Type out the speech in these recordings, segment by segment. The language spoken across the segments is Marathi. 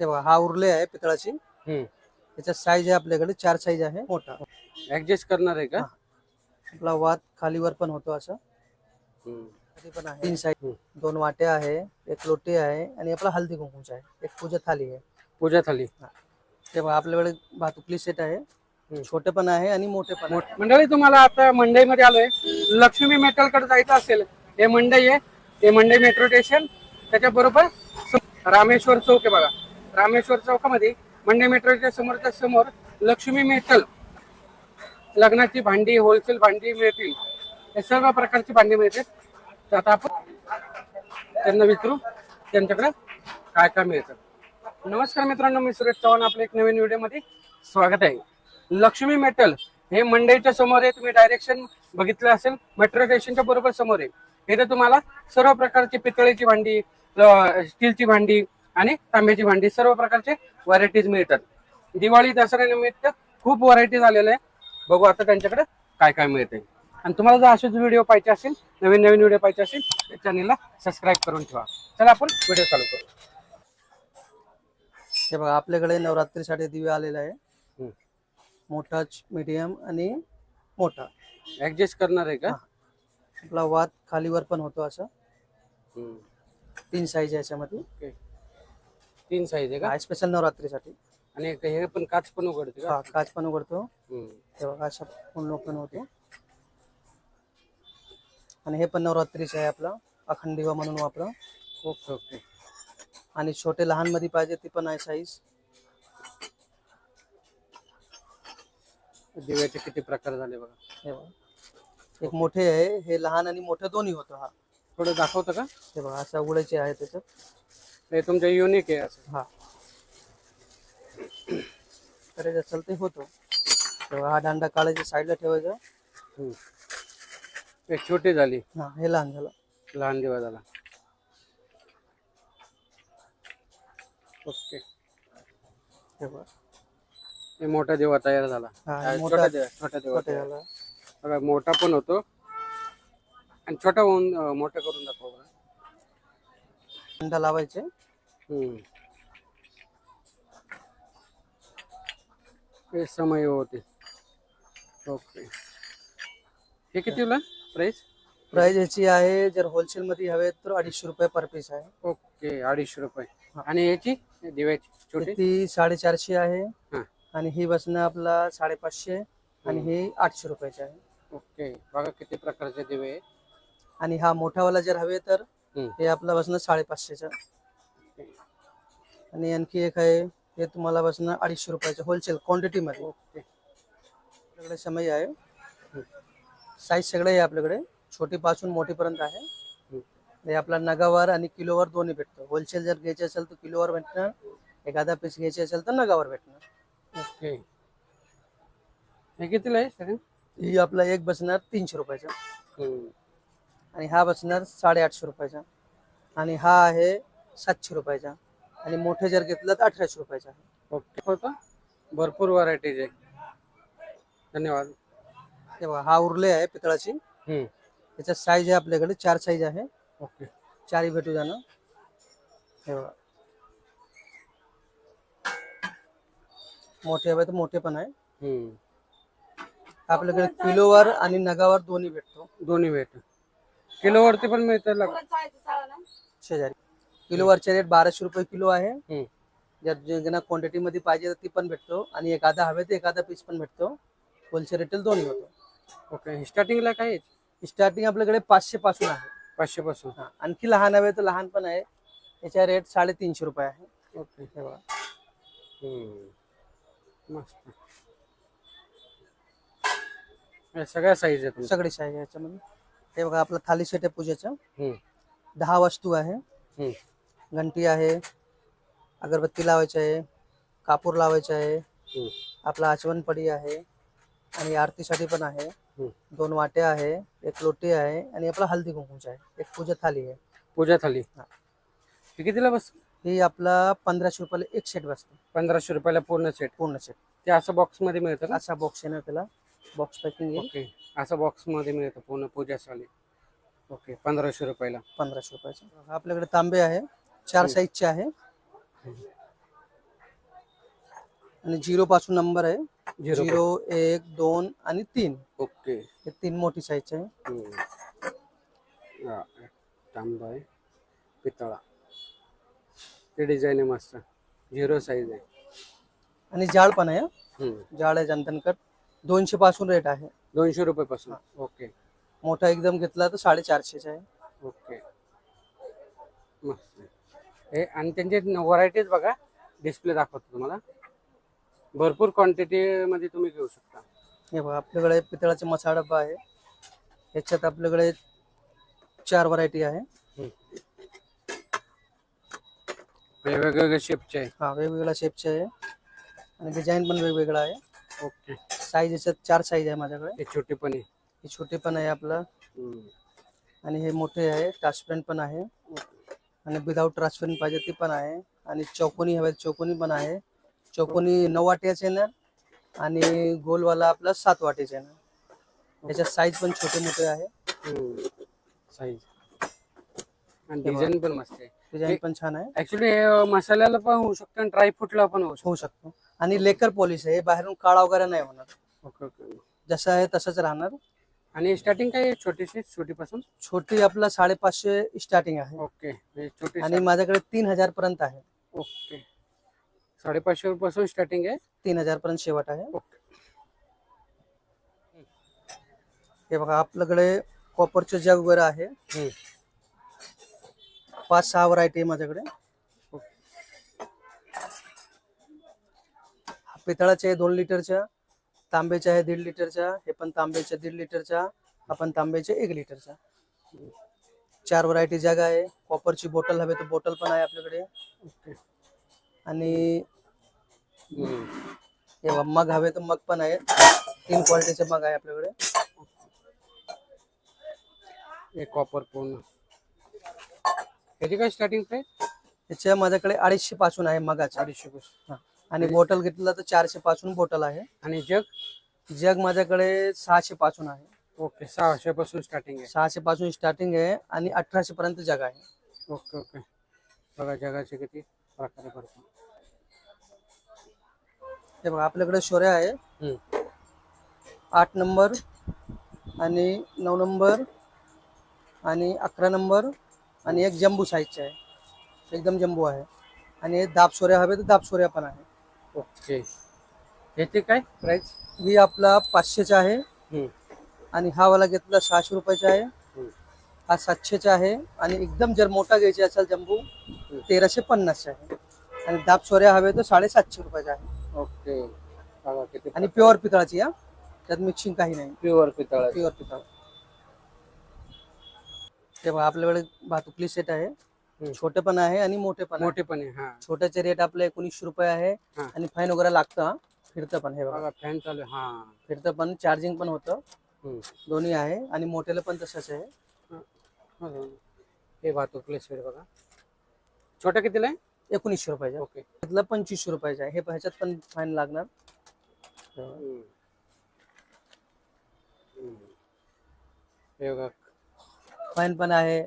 हे बघा हा उरले आहे पितळाची. त्याच्यात साईज आहे आपल्याकडे चार साईज आहे. मोठा. ऍडजस्ट करणार आहे का. आपला वात खालीवर पण होतो असं. मध्ये पण आहे. तीन साईज. दोन वाट्या आहे एक लोटी आहे आणि आपला हल्दी कुंकूचा आहे. एक पूजा थाली आहे. पूजा थाली. ते बघा आपल्याकडे भातुकली सेट आहे. छोटे पण आहे आणि मोठे पण मंडळी तुम्हाला आता मंडईमध्ये आलोय. लक्ष्मी मेटलकडे जायचं असेल हे मंडई आहे. हे मंडई मेट्रो स्टेशन त्याच्या बरोबर रामेश्वर चौक आहे बघा. रामेश्वर चौकामध्ये मंडई मेट्रोच्या समोरच्या समोर लक्ष्मी मेटल लग्नाची भांडी होलसेल भांडी मिळतील. हे सर्व प्रकारची भांडी मिळतील. तर आता आपण त्यांना विचारू त्यांच्याकडे काय काय मिळतं. नमस्कार मित्रांनो मी सुरेश चव्हाण आपल्या एक नवीन व्हिडिओमध्ये स्वागत आहे. लक्ष्मी मेटल हे मंडईच्या समोर आहे तुम्ही डायरेक्शन बघितलं असेल मेट्रो स्टेशनच्या बरोबर समोर आहे. इथे तुम्हाला सर्व प्रकारची पितळेची भांडी स्टीलची भांडी आणि तांब्याची भांडी सर्व प्रकारचे व्हरायटीज मिळतात. दिवाळी दसऱ्यानिमित्त खूप व्हरायटीज आलेल्या आहे. बघू आता त्यांच्याकडे काय काय मिळते आणि तुम्हाला जर असेच व्हिडिओ पाहिजे असेल नवीन नवीन व्हिडिओ पाहिजे असेल तर चॅनलला सबस्क्राईब करून ठेवा. चला आपण व्हिडिओ चालू करू. हे बघा आपल्याकडे नवरात्रीसाठी दिवे आलेले आहे. मोठा मीडियम आणि मोठा. ऍडजस्ट करणार आहे का. आपला वात खालीवर पण होतो असं. तीन साईज याच्यामध्ये. ओके तीन साईज आहे का? स्पेशल नवरात्रीसाठी. आणि एक हे पण काच पण उघडते का? हा काच पण उघडतो. हम्म. हे बघा अशा पूर्ण ओपन होतो. आणि हे पण नवरात्रीचे आहे आपला. अखंड दिवा म्हणून वापरा. Okay okay. आणि छोटे लहानमध्ये पाहिजे ती पण आहे साईज दिव्याचे किती प्रकार झाले बघा. हे बघा. एक मोठे आहे. हे लहान आणि मोठं दोन्ही होतं हा. थोडं दाखवतं का? हे बघा अशा उघडायचे आहे त्याच्यात. हे तुमच्या युनिक आहे असं. हा. करायचं असेल ते होतो. तेव्हा हा दांडा काढायचा साईडला ठेवायचा. हम्म. हे छोटी झाली. हा हे लहान झालं. लहान दिवा झाला. ओके. हे बघा. हे मोठा दिवा तयार झाला. हा, हा, मोठा- छोटा दिवा छोटा दिवा छोटे तयार. झालं. बघा मोठा पण होतो. आणि छोटा होऊन अं, मोठा करून दाखव. दांडा लावायचे हम्म. हे समय होते ओके हे कितीला प्राइस प्राइस याची आहे जर होलसेल मध्ये हवे तर अडीचशे रुपये पर पीस आहे ओके अडीचशे रुपये. आणि याची दिव्याची छोटी ती साडेचारशे आहे हा. आणि ही बसणं आपला साडेपाचशे आणि. ही आठशे रुपयाची आहे ओके बघा किती प्रकारचे दिवे. आणि हा मोठावाला जर हवे तर. हे आपला बसणं साडेपाचशेचा. आणि आणखी एक आहे हे तुम्हाला बसणं अडीचशे रुपयाचं होलसेल क्वांटिटी मध्ये. आपल्याकडे समय आहे. साईज सगळे आहे आपल्याकडे. छोटी पासून मोठीपर्यंत आहे. हे आपला नगावर आणि किलोवर दोन्ही भेटतो. होलसेल जर घ्यायचे असेल तर किलोवर भेटणार एखादा पीस घ्यायचे असेल तर नगावर भेटणार ओके. हे कितीला आहे सगळं ही आपला एक बसणार तीनशे रुपयाचा. आणि हा बसणार साडेआठशे रुपयाचा. आणि हा आहे सातशे रुपयाचा. आणि मोठे जर घेतलं तर अठराशे रुपयाचा ओके. होतं? भरपूर व्हरायटीज आहे. धन्यवाद. हे बघा हा उरले आहे पितळाची. हम्म. त्याच्यात साईज आहे आपल्याकडे चार साईज आहे. ओके. चारही भेटू जाणं हे बघा. मोठे हवे तर मोठे पण आहे. हम्म. आपल्याकडे किलोवर आणि नगावर दोन्ही भेटतो. दोन्ही भेट किलोवरती पण मिळतं लग शेजारी. किलोवरचे रेट बाराशे रुपये किलो आहे. हम्म. ज्यांना क्वांटिटी मध्ये पाहिजे तर ती पण भेटतो. आणि एखादा हवे तर एखादा पीस पण भेटतो. होलसेल रिटेल दोन्ही होतो. ओके. स्टार्टिंगला काय आहे? स्टार्टिंग आपल्याकडे पाचशे पासून आहे. पाचशे पासून. हा. आणखी लहान हवे तर लहान पण आहे. याचा रेट साडेतीनशे रुपये आहे. ओके. हे बघा. हम्म. मस्त. हे सगळ्या साईज आहेत. सगळे साईज आहे याच्यामध्ये. हे बघा आपलं थाली सेट आहे पूजेचं. दहा वस्तू आहे. घंटी आहे अगरबत्ती लावायची आहे कापूर लावायचे आहे. आपला आचमनपडी आहे आणि आरतीसाठी पण आहे. दोन वाट्या आहे एक लोटी आहे आणि आपला हल्दी कुंकूचा आहे. एक पूजा थाली आहे. पूजा थाली. कितीला बस? ही आपला पंधराशे रुपयाला एक सेट बसतो. पंधराशे रुपयाला पूर्ण सेट पूर्ण सेट ते असं बॉक्समध्ये मिळतं असा बॉक्स ना त्याला. बॉक्स पॅकिंग ओके असं बॉक्समध्ये मिळतं पूर्ण पूजा थाली ओके पंधराशे रुपयाला. पंधराशे रुपयाचा. आपल्याकडे तांबे आहे. चार. साईजचे आहे. आणि झिरो पासून नंबर आहे. झिरो झिरो एक दोन आणि तीन. ओके हे तीन मोठी साईज आहे. हम्म. हा, तांबा आहे. पितळा. ते डिझाईन आहे मस्त. झिरो साईज आहे. आणि जाळ पण आहे हं. हम्म. जाळ आहे जनतनकट दोनशे पासून रेट आहे. दोनशे रुपये पासून ओके मोठा एकदम घेतला तर साडेचारशेचा आहे. ओके मस्त. हे आणि त्यांचे व्हरायटीज बघा डिस्प्ले दाखवतो तुम्हाला. भरपूर क्वांटिटी मध्ये तुम्ही घेऊ शकता. हे बघा आपल्याकडे पितळाचे मसाला डब्बा आहे. याच्यात आपल्याकडे चार व्हरायटी आहे. वेगवेगळ्या शेपचे आहे. हा वेगवेगळ्या शेपचे आहे. आणि डिझाईन पण वेगवेगळा आहे. ओके. साईज याच्यात चार साईज आहे माझ्याकडे. हे छोटे पण आहे. हे छोटे पण आहे आपलं. आणि हे मोठे आहे. ट्रान्सपरंट पण आहे. आणि विदाऊट ट्रान्सपरंट पाहिजे ते पण आहे. आणि चौकोनी हवे चौकोनी पण आहे. चौकोनी नऊ वाट्याचे ना आणि गोलवाला आपला सात वाटेचे ना याच्यात साईज पण छोटे मोठे आहे. साईज आणि डिझाईन पण मस्त आहे. डिझाईन पण छान आहे. ऍक्च्युली हे मसाल्याला पण होऊ शकतं आणि ड्राय फ्रूटला पण होऊ शकतो. आणि लेकर पॉलिश आहे हे बाहेरून काळा वगैरे नाही होणार. Okay okay. जसं आहे तसंच राहणार. आणि स्टार्टिंग काय आहे? छोटीशी छोटीपासून? छोटी आपला साडेपाचशे स्टार्टिंग आहे. ओके छोटी आणि माझ्याकडे तीन हजार पर्यंत आहे. ओके. साडेपाचशे पासून स्टार्टिंग आहे? तीन हजार पर्यंत शेवट आहे. ओके. हे बघा आपल्याकडे कॉपरचे जग वगैरे आहे. हम्म. पाच सहा व्हरायटी आहे माझ्याकडे. हा पितळाचे आहे दोन लिटरच्या तांब्याचे आहे दीड लिटरच्या हे पण तांब्याचे दीड लिटरच्या आपण तांब्याचे एक लिटरच्या. चार व्हरायटी जग आहे. कॉपरची बॉटल हवे तर बॉटल पण आहे आपल्याकडे. आणि मग हवे तर मग पण आहे. तीन क्वालिटीचे मग आहे आपल्याकडे. हे कॉपर पूर्ण. याची काय स्टार्टिंग प्राइस याच्या माझ्याकडे अडीचशे पासून आहे मगाचे. अडीचशे पासून. हा. आणि बॉटल घेतलं तर चारशे पासून बॉटल आहे. आणि जग? जग माझ्याकडे सहाशे पासून आहे. ओके सहाशे पासून स्टार्टिंग आहे. सहाशे पासून स्टार्टिंग आहे आणि अठराशे पर्यंत जग आहे. Okay okay. बघा जगाचे किती प्रकारे भरपूर. हे बघा आपल्याकडे शोऱ्या आहे. आठ नंबर आणि नऊ नंबर आणि अकरा नंबर आणि एक जम्बू साईजचे आहे. एकदम जम्बू आहे. आणि दाब सोऱ्या हवे तर दाब सोऱ्या पण आहे. ओके. याची काय प्राइस ही आपला पाचशेचा आहे. आणि हा वाला घेतला सहाशे रुपयाचा आहे. हा सातशेचा आहे. आणि एकदम जर मोठा घ्यायचा असेल जम्बू तेराशे पन्नासचा आहे. आणि दाब सोऱ्या हवे तर साडेसातशे रुपयाचा आहे. ओके. बघा किती आणि प्युअर पितळाची या त्यात मिक्सिंग काही नाही. प्युअर पितळ प्युअर पितळ. ते बघा आपल्याकडे भातुकली सेट आहे. छोटे पण आहे आणि मोठे पण मोठे पण आहे हा. छोट्याचे रेट आपले एकोणीसशे रुपये आहे. आणि फाईन वगैरे लागतं. फिरतं पण हे बघा. फॅन चालू आहे. हा. फिरतं पण चार्जिंग पण होतं. दोन्ही आहे आणि मोठ्याला पण तसंच आहे. हा. वाहतूक सेट बघा. छोटा कितीला आहे? एकोणीसशे रुपयाचा. ओके. त्यातलं पंचवीसशे रुपयाचा आहे. हे ह्याच्यात पण फाईन लागणार. हे बघा. फाईन पण आहे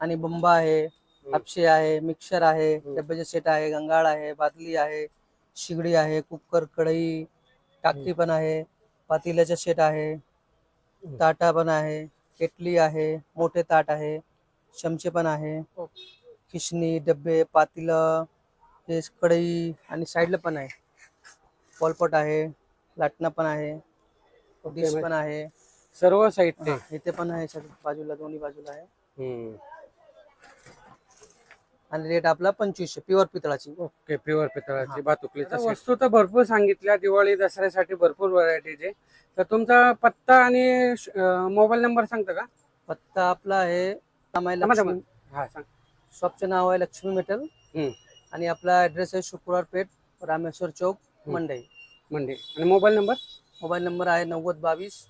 आणि बंबा आहे. हापशे आहे मिक्सर आहे डब्याचे सेट आहे गंगाळ आहे बादली आहे शिगडी आहे कुकर कढई टाकी पण आहे पातेल्याचे सेट आहे ताटा पण आहे केटली आहे मोठे ताट आहे चमचे पण आहे खिशणी डब्बे पातेलं हे कढई आणि साईडला पण आहे. पॉलपट आहे लाटणं पण आहे डिश पण आहे. सर्व साहित्य. हा, इथे पण आहे बाजूला दोन्ही बाजूला आहे. आणि रेट आपला पंचवीसशे प्युअर पितळाची. ओके प्युअर पितळाची भातुकलीचा वस्तू तर भरपूर सांगितल्या दिवाळी दसऱ्यासाठी भरपूर व्हरायटीचे तर तुमचा पत्ता आणि मोबाईल नंबर सांगता का? पत्ता आपला आहे. हा शॉपचं नाव आहे लक्ष्मी मेटल. हम्म. आणि आपला ऍड्रेस आहे शुक्रवार पेठ रामेश्वर चौक. मंडई. म्हणजे आणि मोबाईल नंबर मोबाईल नंबर आहे नव्वद बावीस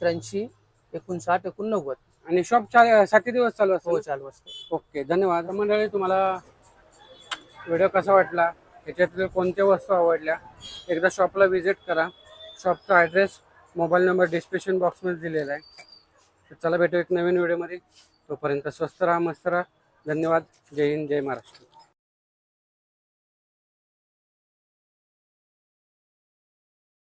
त्र्याऐंशी एकोणसाठ एकोणनव्वद. आणि शॉप साती दिवस चालू हो असतो चालू असते. ओके धन्यवाद. मंडळी तुम्हाला व्हिडिओ कसा वाटला? याच्यातल्या कोणत्या वस्तू आवडल्या? एकदा शॉपला व्हिजिट करा. शॉपचा ॲड्रेस मोबाईल नंबर डिस्क्रिप्शन बॉक्समध्ये दिलेला आहे. तर चला भेटू एक नवीन व्हिडिओमध्ये तोपर्यंत स्वस्त राहा मस्त राहा. धन्यवाद. जय हिंद जय महाराष्ट्र.